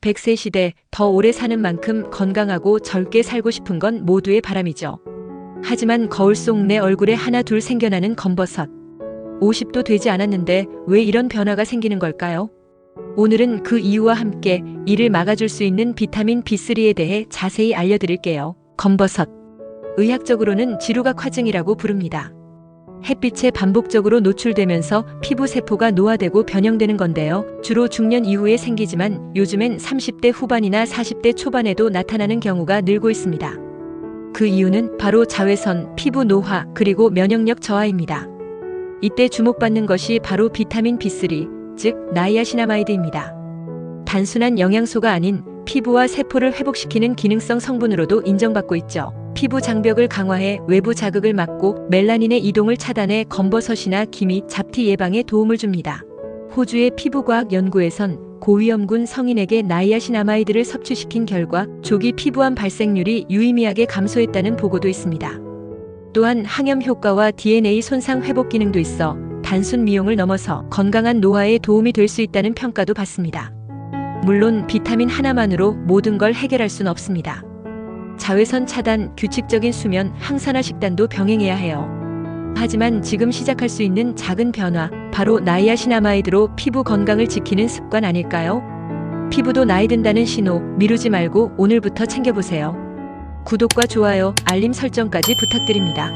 100세 시대 더 오래 사는 만큼 건강하고 젊게 살고 싶은 건 모두의 바람이죠. 하지만 거울 속 내 얼굴에 하나 둘 생겨나는 검버섯. 50도 되지 않았는데 왜 이런 변화가 생기는 걸까요? 오늘은 그 이유와 함께 이를 막아줄 수 있는 비타민 B3에 대해 자세히 알려드릴게요. 검버섯. 의학적으로는 지루각 화증이라고 부릅니다. 햇빛에 반복적으로 노출되면서 피부 세포가 노화되고 변형되는 건데요. 주로 중년 이후에 생기지만 요즘엔 30대 후반이나 40대 초반에도 나타나는 경우가 늘고 있습니다. 그 이유는 바로 자외선, 피부 노화, 그리고 면역력 저하입니다. 이때 주목받는 것이 바로 비타민 B3, 즉 나이아시나마이드입니다. 단순한 영양소가 아닌 피부와 세포를 회복시키는 기능성 성분으로도 인정받고 있죠. 피부 장벽을 강화해 외부 자극을 막고 멜라닌의 이동을 차단해 검버섯이나 기미, 잡티 예방에 도움을 줍니다. 호주의 피부과학 연구에선 고위험군 성인에게 나이아시나마이드를 섭취시킨 결과 조기 피부암 발생률이 유의미하게 감소했다는 보고도 있습니다. 또한 항염 효과와 DNA 손상 회복 기능도 있어 단순 미용을 넘어서 건강한 노화에 도움이 될 수 있다는 평가도 받습니다. 물론 비타민 하나만으로 모든 걸 해결할 순 없습니다. 자외선 차단, 규칙적인 수면, 항산화 식단도 병행해야 해요. 하지만 지금 시작할 수 있는 작은 변화, 바로 나이아시나마이드로 피부 건강을 지키는 습관 아닐까요? 피부도 나이 든다는 신호, 미루지 말고 오늘부터 챙겨보세요. 구독과 좋아요, 알림 설정까지 부탁드립니다.